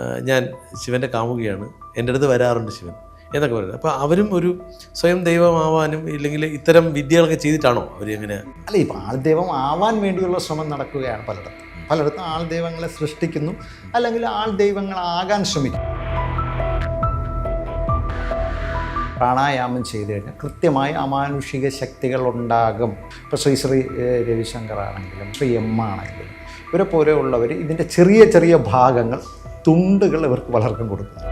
ഞാൻ ശിവന്റെ കാമുകയാണ്. എന്റെ അടുത്ത് വരാറുണ്ട് ശിവൻ എന്നൊക്കെ പറയുന്നത്. അപ്പോൾ അവരും ഒരു സ്വയം ദൈവമാവാനും ഇല്ലെങ്കിൽ ഇത്തരം വിദ്യകളൊക്കെ ചെയ്തിട്ടാണോ അവർ എങ്ങനെ അല്ല ഇപ്പോൾ ആൾദൈവം ആവാൻ വേണ്ടിയുള്ള ശ്രമം നടക്കുകയാണ് പലയിടത്തും. പലയിടത്തും ആൾദൈവങ്ങളെ സൃഷ്ടിക്കുന്നു. അല്ലെങ്കിൽ ആൾ ആൾദൈവങ്ങളാകാൻ ശ്രമിക്കുന്നു. പ്രാണായാമം ചെയ്തു കഴിഞ്ഞാൽ കൃത്യമായി അമാനുഷിക ശക്തികൾ ഉണ്ടാകും. ഇപ്പോൾ ശ്രീ ശ്രീ രവിശങ്കർ ആണെങ്കിലും ശ്രീ എം ആണെങ്കിലും ഇവരെ പോലെയുള്ളവർ ഇതിന്റെ ചെറിയ ചെറിയ ഭാഗങ്ങൾ തുണ്ടുകൾ ഇവർക്ക് പലർക്കും കൊടുക്കുന്നു.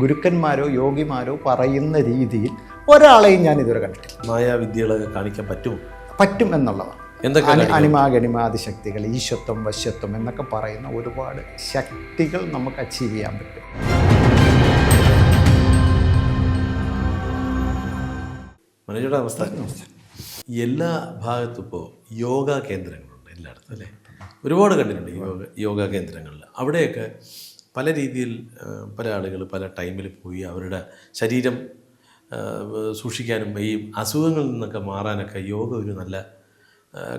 ഗുരുക്കന്മാരോ യോഗിമാരോ പറയുന്ന രീതിയിൽ ഒരാളെയും ഞാൻ ഇതുവരെ കണ്ടിട്ടില്ല. മായാവിദ്യകളൊക്കെ കാണിക്കാൻ പറ്റുമോ? പറ്റും എന്നുള്ളതാണ്. എന്തൊക്കെ അനി അനിമാഗണിമാതി ശക്തികൾ ഈശ്വത്വം വശ്യത്വം എന്നൊക്കെ പറയുന്ന ഒരുപാട് ശക്തികൾ നമുക്ക് അച്ചീവ് ചെയ്യാൻ പറ്റും. മനോജയുടെ അവസ്ഥ. എല്ലാ ഭാഗത്തും ഇപ്പോൾ യോഗ കേന്ദ്രങ്ങളുണ്ട് എല്ലായിടത്തും അല്ലേ? ഒരുപാട് കണ്ടിട്ടുണ്ട് യോഗ യോഗ കേന്ദ്രങ്ങളിൽ. അവിടെയൊക്കെ പല രീതിയിൽ പല ആളുകൾ പല ടൈമിൽ പോയി അവരുടെ ശരീരം സൂക്ഷിക്കാനും ഈ അസുഖങ്ങളിൽ നിന്നൊക്കെ മാറാനൊക്കെ യോഗ ഒരു നല്ല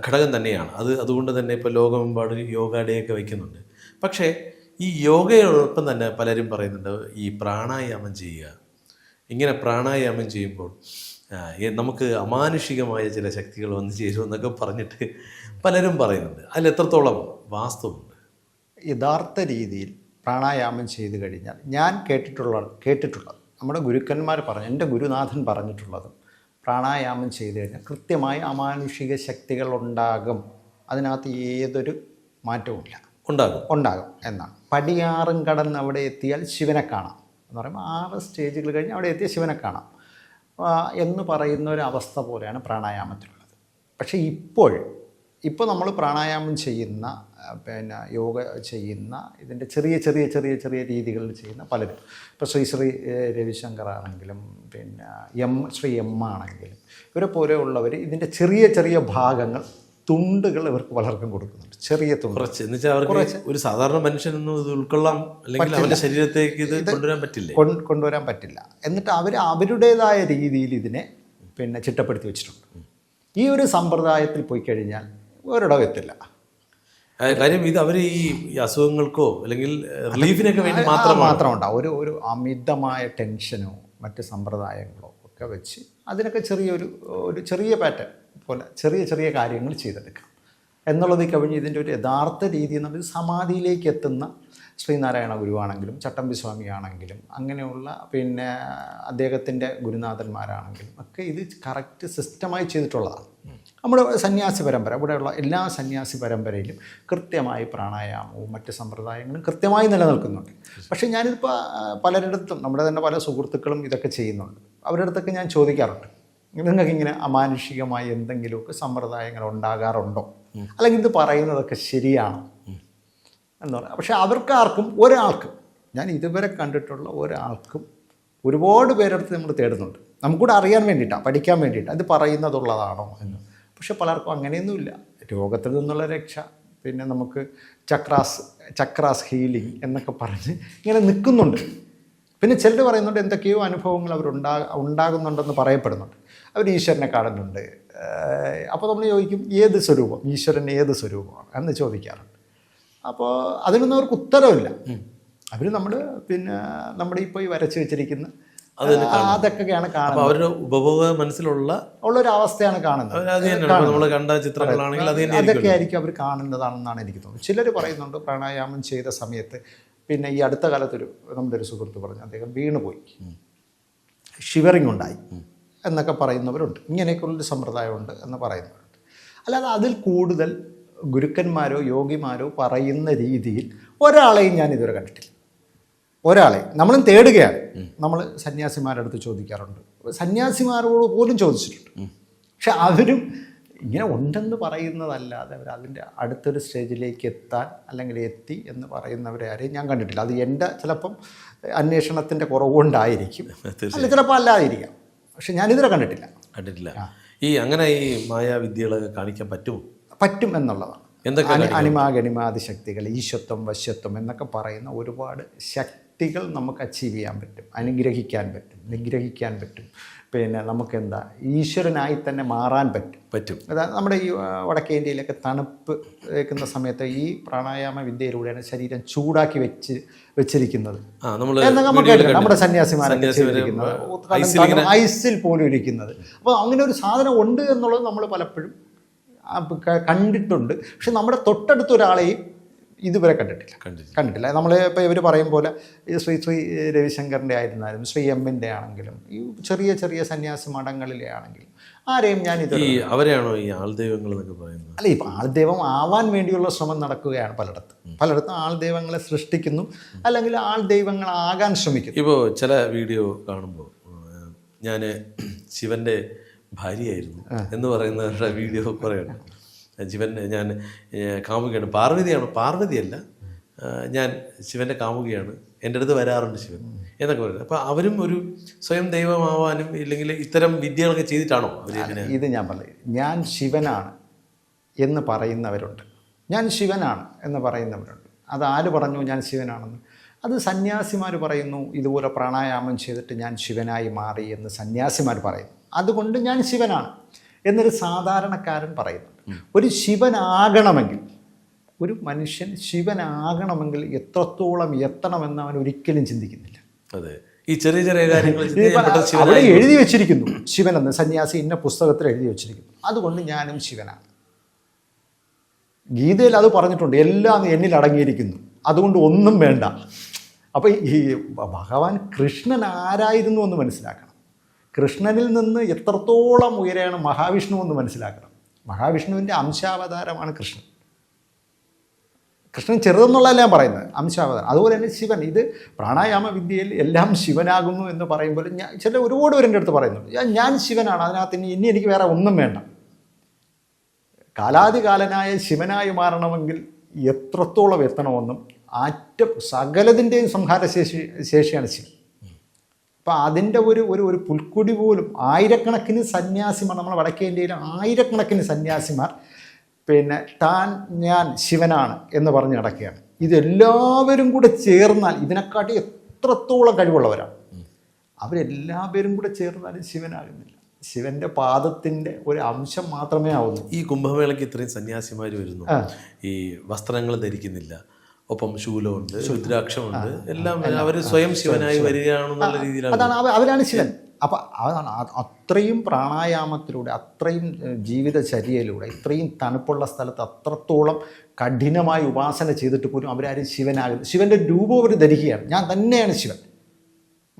ഘടകം തന്നെയാണ്. അത് അതുകൊണ്ട് തന്നെ ഇപ്പോൾ ലോകമെമ്പാട് യോഗ ഡേ ഒക്കെ വയ്ക്കുന്നുണ്ട്. പക്ഷേ ഈ യോഗയോടൊപ്പം തന്നെ പലരും പറയുന്നുണ്ട് ഈ പ്രാണായാമം ചെയ്യുക. ഇങ്ങനെ പ്രാണായാമം ചെയ്യുമ്പോൾ നമുക്ക് അമാനുഷികമായ ചില ശക്തികൾ വന്നു ചേരുമെന്നൊക്കെ പറഞ്ഞിട്ട് പലരും പറയുന്നുണ്ട്. അതിൽ എത്രത്തോളം വാസ്തവമുണ്ട്? യഥാർത്ഥ രീതിയിൽ പ്രാണായാമം ചെയ്തു കഴിഞ്ഞാൽ ഞാൻ കേട്ടിട്ടുള്ള കേട്ടിട്ടുള്ളത് നമ്മുടെ ഗുരുക്കന്മാർ പറഞ്ഞു എന്റെ ഗുരുനാഥൻ പറഞ്ഞിട്ടുള്ളതും പ്രാണായാമം ചെയ്തു കഴിഞ്ഞാൽ കൃത്യമായി അമാനുഷിക ശക്തികൾ ഉണ്ടാകും. അതിനകത്ത് ഏതൊരു മാറ്റവുമില്ല ഉണ്ടാകും. ഉണ്ടാകും എന്നാണ്. പടിയാറും കടന്ന് അവിടെ എത്തിയാൽ ശിവനെ കാണാം. എന്ന് പറയുമ്പോൾ ആറ് സ്റ്റേജുകൾ കഴിഞ്ഞ് അവിടെ എത്തിയ ശിവനെ കാണാം. എന്ന് പറയുന്ന ഒരു അവസ്ഥ പോലെയാണ് പ്രാണായാമത്തിലുള്ളത്. പക്ഷേ ഇപ്പോൾ ഇപ്പോൾ നമ്മൾ പ്രാണായാമം ചെയ്യുന്ന പിന്നെ യോഗ ചെയ്യുന്ന ഇതിന്റെ ചെറിയ ചെറിയ ചെറിയ ചെറിയ രീതികളിൽ ചെയ്യുന്ന പലരും. ഇപ്പോൾ ശ്രീ ശ്രീ രവിശങ്കർ ആണെങ്കിലും പിന്നെ എം ശ്രീ എം ആണെങ്കിലും ഇവരെ പോലെയുള്ളവർ ഇതിന്റെ ചെറിയ ചെറിയ ഭാഗങ്ങൾ തുണ്ടുകൾ ഇവർക്ക് പലർക്കും കൊടുക്കുന്നുണ്ട്. ചെറിയ തുണ്ട്. കുറച്ച്. എന്ന് വെച്ചാൽ അവർക്ക് ഒരു സാധാരണ മനുഷ്യനൊന്നും ഇത് ഉൾക്കൊള്ളാം. അല്ലെങ്കിൽ അവന്റെ ശരീരത്തേക്ക് ഇത് കൊണ്ടുവരാൻ പറ്റില്ല? കൊണ്ട് കൊണ്ടുവരാൻ പറ്റില്ല. എന്നിട്ട് അവർ അവരുടേതായ രീതിയിൽ ഇതിനെ പിന്നെ ചിട്ടപ്പെടുത്തി വെച്ചിട്ടുണ്ട്. ഈ ഒരു സമ്പ്രദായത്തിൽ പോയി കഴിഞ്ഞാൽ ഒരിടവും എത്തില്ല കാര്യം ഇത് അവർ ഈ അസുഖങ്ങൾക്കോ അല്ലെങ്കിൽ റിലീഫിനൊക്കെ വേണ്ടി മാത്രം മാത്രം ഉണ്ടാവും ഒരു ഒരു അമിതമായ ടെൻഷനോ മറ്റ് സമ്പ്രദായങ്ങളോ ഒക്കെ വെച്ച് അതിനൊക്കെ ചെറിയൊരു ഒരു ചെറിയ പാറ്റേൺ പോലെ ചെറിയ ചെറിയ കാര്യങ്ങൾ ചെയ്തെടുക്കാം. എന്നുള്ളത് കവിഞ്ഞ് ഇതിന്റെ ഒരു യഥാർത്ഥ രീതി എന്നുള്ളത് സമാധിയിലേക്ക് എത്തുന്ന ശ്രീനാരായണ ഗുരുവാണെങ്കിലും ചട്ടമ്പി സ്വാമിയാണെങ്കിലും അങ്ങനെയുള്ള പിന്നെ അദ്ദേഹത്തിന്റെ ഗുരുനാഥന്മാരാണെങ്കിലും ഒക്കെ ഇത് കറക്റ്റ് സിസ്റ്റമായി ചെയ്തിട്ടുള്ളതാണ്. നമ്മുടെ സന്യാസി പരമ്പര ഇവിടെയുള്ള എല്ലാ സന്യാസി പരമ്പരയിലും കൃത്യമായി പ്രാണായാമവും മറ്റ് സമ്പ്രദായങ്ങളും കൃത്യമായി നിലനിൽക്കുന്നുണ്ട്. പക്ഷേ ഞാനിതിപ്പോൾ പലരിടത്തും നമ്മുടെ തന്നെ പല സുഹൃത്തുക്കളും ഇതൊക്കെ ചെയ്യുന്നുണ്ട്. അവരുടെ അടുത്തൊക്കെ ഞാൻ ചോദിക്കാറുണ്ട്. നിങ്ങൾക്ക് ഇങ്ങനെ അമാനുഷികമായി എന്തെങ്കിലുമൊക്കെ സമ്പ്രദായങ്ങൾ ഉണ്ടാകാറുണ്ടോ? അല്ലെങ്കിൽ ഇത് പറയുന്നതൊക്കെ ശരിയാണോ? എന്ന് പറയാം. പക്ഷേ അവർക്കാർക്കും ഒരാൾക്കും ഞാൻ ഇതുവരെ കണ്ടിട്ടുള്ള ഒരാൾക്കും ഒരുപാട് പേരെടുത്ത് നമ്മൾ തേടുന്നുണ്ട്. നമുക്കൂടെ അറിയാൻ വേണ്ടിയിട്ടാണ് പഠിക്കാൻ വേണ്ടിയിട്ടാണ് ഇത് പറയുന്നതുള്ളതാണോ എന്ന്. പക്ഷെ പലർക്കും അങ്ങനെയൊന്നുമില്ല. രോഗത്തിൽ നിന്നുള്ള രക്ഷ പിന്നെ നമുക്ക് ചക്രാസ് ചക്രാസ് ഹീലിംഗ് എന്നൊക്കെ പറഞ്ഞ് ഇങ്ങനെ നിൽക്കുന്നുണ്ട്. പിന്നെ ചിലർ പറയുന്നുണ്ട് എന്തൊക്കെയോ അനുഭവങ്ങൾ അവർ ഉണ്ടാ ഉണ്ടാകുന്നുണ്ടെന്ന് പറയപ്പെടുന്നുണ്ട്. അവർ ഈശ്വരനെ കാണുന്നുണ്ട്. അപ്പോൾ നമ്മൾ ചോദിക്കും ഏത് സ്വരൂപം? ഈശ്വരൻ ഏത് സ്വരൂപമാണ്? എന്ന് ചോദിക്കാറുണ്ട്. അപ്പോൾ അതിനൊന്നും അവർക്ക് ഉത്തരവില്ല അവർ നമ്മൾ പിന്നെ നമ്മുടെ ഇപ്പോൾ ഈ വരച്ച് വെച്ചിരിക്കുന്ന അതൊക്കെയാണ് കാണുന്നത്. അവരുടെ ഉപഭോഗ മനസ്സിലുള്ള ഉള്ള ഒരു അവസ്ഥയാണ് കാണുന്നത്. കണ്ട ചിത്രങ്ങളാണെങ്കിൽ അതൊക്കെ ആയിരിക്കും അവർ കാണുന്നതാണെന്നാണ് എനിക്ക് തോന്നുന്നത്. ചിലർ പറയുന്നുണ്ട് പ്രാണായാമം ചെയ്ത സമയത്ത് പിന്നെ ഈ അടുത്ത കാലത്തൊരു നമ്മുടെ ഒരു സുഹൃത്ത് പറഞ്ഞു അദ്ദേഹം വീണുപോയി. ഷിവറിങ് ഉണ്ടായി. എന്നൊക്കെ പറയുന്നവരുണ്ട്. ഇങ്ങനെയൊക്കെയുള്ളൊരു സമ്പ്രദായമുണ്ട് എന്ന് പറയുന്നവരുണ്ട്. അല്ലാതെ അതിൽ കൂടുതൽ ഗുരുക്കന്മാരോ യോഗിമാരോ പറയുന്ന രീതിയിൽ ഒരാളെയും ഞാൻ ഇതുവരെ കണ്ടിട്ടില്ല. ഒരാളെ. നമ്മളും തേടുകയാണ്. നമ്മൾ സന്യാസിമാരുടെ അടുത്ത് ചോദിക്കാറുണ്ട്. സന്യാസിമാരോട് പോലും ചോദിച്ചിട്ടുണ്ട്. പക്ഷെ അവരും ഇങ്ങനെ ഉണ്ടെന്ന് പറയുന്നതല്ലാതെ അവർ അതിന്റെ അടുത്തൊരു സ്റ്റേജിലേക്ക് എത്താൻ അല്ലെങ്കിൽ എത്തി എന്ന് പറയുന്നവരെ ആരെയും ഞാൻ കണ്ടിട്ടില്ല. അത് എന്റെ ചിലപ്പം അന്വേഷണത്തിന്റെ കുറവുകൊണ്ടായിരിക്കും. അല്ല ചിലപ്പോൾ അല്ലാതിരിക്കാം. പക്ഷെ ഞാനിതുവരെ കണ്ടിട്ടില്ല. കണ്ടിട്ടില്ല. ഈ അങ്ങനെ ഈ മായാവിദ്യകളൊക്കെ കാണിക്കാൻ പറ്റുമോ? പറ്റും എന്നുള്ളതാണ്. എന്തൊക്കെ അനി- അനിമാഗണിമാതി ശക്തികൾ ഈശ്വത്വം വശ്യത്വം എന്നൊക്കെ പറയുന്ന ഒരുപാട് ശക്തി ശക്തികൾ നമുക്ക് അച്ചീവ് ചെയ്യാൻ പറ്റും അനുഗ്രഹിക്കാൻ പറ്റും നിഗ്രഹിക്കാൻ പറ്റും. പിന്നെ നമുക്കെന്താ ഈശ്വരനായി തന്നെ മാറാൻ പറ്റും. പറ്റും. അതായത് നമ്മുടെ ഈ വടക്കേ ഇന്ത്യയിലൊക്കെ തണുപ്പ് വെക്കുന്ന സമയത്ത് ഈ പ്രാണായാമ വിദ്യയിലൂടെയാണ് ശരീരം ചൂടാക്കി വെച്ച് വെച്ചിരിക്കുന്നത്. നമ്മുടെ സന്യാസിമാരൊക്കെ സന്യാസിമാര് ഐസിൽ പോലും ഇരിക്കുന്നത്. അപ്പോൾ അങ്ങനെ ഒരു സാധനം ഉണ്ട് എന്നുള്ളത് നമ്മൾ പലപ്പോഴും കണ്ടിട്ടുണ്ട്. പക്ഷെ നമ്മുടെ തൊട്ടടുത്ത ഒരാളെയും ഇതുവരെ കണ്ടിട്ടില്ല. കണ്ടിട്ടില്ല. കണ്ടിട്ടില്ല. നമ്മൾ ഇപ്പോൾ ഇവർ പറയും പോലെ ശ്രീ ശ്രീ രവിശങ്കറിന്റെ ആയിരുന്നാലും ശ്രീ എമ്മിന്റെ ആണെങ്കിലും ഈ ചെറിയ ചെറിയ സന്യാസി മഠങ്ങളിലെ ആണെങ്കിലും ആരെയും ഞാൻ ഇത് അവരെയാണോ ഈ ആൾദൈവങ്ങൾ എന്നൊക്കെ പറയുന്നത്? അല്ല ഇപ്പം ആൾദൈവം ആവാൻ വേണ്ടിയുള്ള ശ്രമം നടക്കുകയാണ് പലയിടത്തും. പലയിടത്തും ആൾദൈവങ്ങളെ സൃഷ്ടിക്കുന്നു. അല്ലെങ്കിൽ ആൾദൈവങ്ങളാകാൻ ശ്രമിക്കുന്നു. ഇപ്പോൾ ചില വീഡിയോ കാണുമ്പോൾ ഞാൻ ശിവന്റെ ഭാര്യയായിരുന്നു എന്ന് പറയുന്നവരുടെ വീഡിയോ കുറേ ഉണ്ട്. ശിവൻ ഞാൻ കാമുകയാണ്. പാർവതിയാണ്. പാർവതിയല്ല ഞാൻ ശിവന്റെ കാമുകിയാണ്. എന്റെ അടുത്ത് വരാറുണ്ട് ശിവൻ എന്നൊക്കെ പറയുന്നത്. അപ്പോൾ അവരും ഒരു സ്വയം ദൈവമാവാനും ഇല്ലെങ്കിൽ ഇത്തരം വിദ്യകളൊക്കെ ചെയ്തിട്ടാണോ അവർ ഇത് ഞാൻ പറഞ്ഞു ഞാൻ ശിവനാണ് എന്ന് പറയുന്നവരുണ്ട്. ഞാൻ ശിവനാണ് എന്ന് പറയുന്നവരുണ്ട്. അത് ആര് പറഞ്ഞു ഞാൻ ശിവനാണെന്ന്? അത് സന്യാസിമാർ പറയുന്നു ഇതുപോലെ പ്രാണായാമം ചെയ്തിട്ട് ഞാൻ ശിവനായി മാറി എന്ന് സന്യാസിമാർ പറയുന്നു. അതുകൊണ്ട് ഞാൻ ശിവനാണ് എന്നൊരു സാധാരണക്കാരൻ പറയുന്നുണ്ട് ഒരു ശിവനാകണമെങ്കിൽ ഒരു മനുഷ്യൻ ശിവനാകണമെങ്കിൽ എത്രത്തോളം എത്തണമെന്ന് അവൻ ഒരിക്കലും ചിന്തിക്കുന്നില്ല. അതെ. ഈ ചെറിയ ചെറിയ കാര്യങ്ങൾ അവിടെ എഴുതി വെച്ചിരിക്കുന്നു. ശിവനെന്ന് സന്യാസി ഇന്ന പുസ്തകത്തിൽ എഴുതി വെച്ചിരിക്കുന്നു. അതുകൊണ്ട് ഞാനും ശിവനാണ്. ഗീതയിൽ അത് പറഞ്ഞിട്ടുണ്ട്. എല്ലാം എന്നിൽ അടങ്ങിയിരിക്കുന്നു. അതുകൊണ്ട് ഒന്നും വേണ്ട. അപ്പോൾ ഈ ഭഗവാൻ കൃഷ്ണൻ ആരായിരുന്നു എന്ന് മനസ്സിലാക്കണം. കൃഷ്ണനിൽ നിന്ന് എത്രത്തോളം ഉയരെയാണ് മഹാവിഷ്ണു എന്ന് മനസ്സിലാക്കണം. മഹാവിഷ്ണുവിന്റെ അംശാവതാരമാണ് കൃഷ്ണൻ. കൃഷ്ണൻ ചെറുതെന്നുള്ളതല്ല ഞാൻ പറയുന്നത് അംശാവതാരം. അതുപോലെ തന്നെ ശിവൻ. ഇത് പ്രാണായാമ വിദ്യയിൽ എല്ലാം ശിവനാകുന്നു എന്ന് പറയുമ്പോൾ ഞാൻ ചില ഒരുപാട് പേരെന്റെ അടുത്ത് പറയുന്നുണ്ട്. ഞാൻ- ഞാൻ ശിവനാണ് അതിനകത്ത് ഇനി ഇനി എനിക്ക് വേറെ ഒന്നും വേണ്ട. കാലാതികാലനായ ശിവനായി മാറണമെങ്കിൽ എത്രത്തോളം എത്തണമെന്നും ആറ്റം സകലതിന്റെയും സംഹാരശേഷി ശേഷിയാണ് ശിവൻ. അപ്പം അതിന്റെ ഒരു ഒരു ഒരു പുൽക്കുടി പോലും ആയിരക്കണക്കിന് സന്യാസിമാർ നമ്മൾ വടക്കേ ഇന്ത്യയിൽ ആയിരക്കണക്കിന് സന്യാസിമാർ പിന്നെ താൻ ഞാൻ ശിവനാണ് എന്ന് പറഞ്ഞ് നടക്കുകയാണ്. ഇതെല്ലാവരും കൂടെ ചേർന്നാൽ ഇതിനെക്കാട്ടി എത്രത്തോളം കഴിവുള്ളവരാണ്? അവരെല്ലാവരും കൂടെ ചേർന്നാലും ശിവനാകുന്നില്ല. ശിവന്റെ പാദത്തിന്റെ ഒരു അംശം മാത്രമേ ആവുന്നു ഈ കുംഭമേളയ്ക്ക് ഇത്രയും സന്യാസിമാർ വരുന്നു. ഈ വസ്ത്രങ്ങൾ ധരിക്കുന്നില്ല. ഒപ്പം ശൂലമുണ്ട് രുദ്രാക്ഷമുണ്ട്. എല്ലാം അവർ സ്വയം ശിവനായി വരികയാണെന്നുള്ള രീതിയിലാണ്. അതാണ് അവരാണ് ശിവൻ. അപ്പം അതാണ് അത്രയും പ്രാണായാമത്തിലൂടെ അത്രയും ജീവിതചര്യയിലൂടെ ഇത്രയും തണുപ്പുള്ള സ്ഥലത്ത് അത്രത്തോളം കഠിനമായി ഉപാസന ചെയ്തിട്ട് പോലും അവരാരും ശിവനാകുന്നു ശിവന്റെ രൂപം അവർ ധരിക്കുകയാണ്. ഞാൻ തന്നെയാണ് ശിവൻ.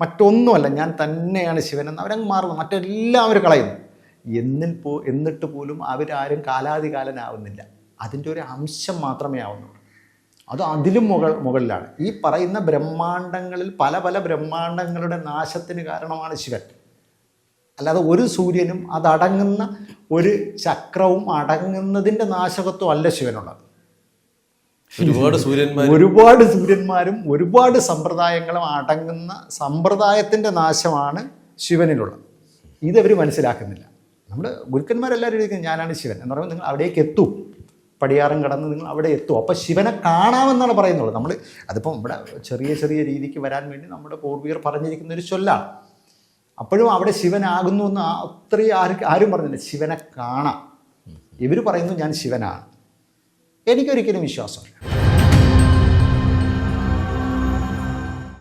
മറ്റൊന്നുമല്ല ഞാൻ തന്നെയാണ് ശിവൻ എന്ന് അവരങ്ങ് മാറുന്നു. മറ്റെല്ലാം അവർ കളയുന്നു. എന്നിൽ പോ എന്നിട്ട് പോലും അവരാരും കാലാതികാലനാവുന്നില്ല. അതിന്റെ ഒരു അംശം മാത്രമേ ആവുന്നുള്ളൂ. അത് അതിലും മുകൾ മുകളിലാണ്. ഈ പറയുന്ന ബ്രഹ്മാണ്ടങ്ങളിൽ പല പല ബ്രഹ്മാണ്ടങ്ങളുടെ നാശത്തിന് കാരണമാണ് ശിവൻ. അല്ലാതെ ഒരു സൂര്യനും അതടങ്ങുന്ന ഒരു ചക്രവും അടങ്ങുന്നതിന്റെ നാശകത്വം അല്ല ശിവനുള്ളത്. ഒരുപാട് സൂര്യന്മാർ ഒരുപാട് സൂര്യന്മാരും ഒരുപാട് സമ്പ്രദായങ്ങളും അടങ്ങുന്ന സമ്പ്രദായത്തിന്റെ നാശമാണ് ശിവനിലുള്ളത്. ഇതവർ മനസ്സിലാക്കുന്നില്ല. നമ്മൾ ഗുരുക്കന്മാരെല്ലാവരും ഞാനാണ് ശിവൻ എന്ന് പറയുമ്പോൾ നിങ്ങൾ അവിടേക്ക് എത്തും. പടിയാറും കടന്ന് നിങ്ങൾ അവിടെ എത്തും. അപ്പോൾ ശിവനെ കാണാമെന്നാണ് പറയുന്നത്. നമ്മൾ അതിപ്പം ഇവിടെ ചെറിയ ചെറിയ രീതിക്ക് വരാൻ വേണ്ടി നമ്മുടെ പൂർവികർ പറഞ്ഞിരിക്കുന്ന ഒരു ചൊല്ലാണ്. അപ്പോഴും അവിടെ ശിവനാകുന്നു എന്ന് അത്രയും ആരും ആരും പറഞ്ഞില്ല. ശിവനെ കാണാം. ഇവർ പറയുന്നു ഞാൻ ശിവനാണ്. എനിക്കൊരിക്കലും വിശ്വാസമില്ല.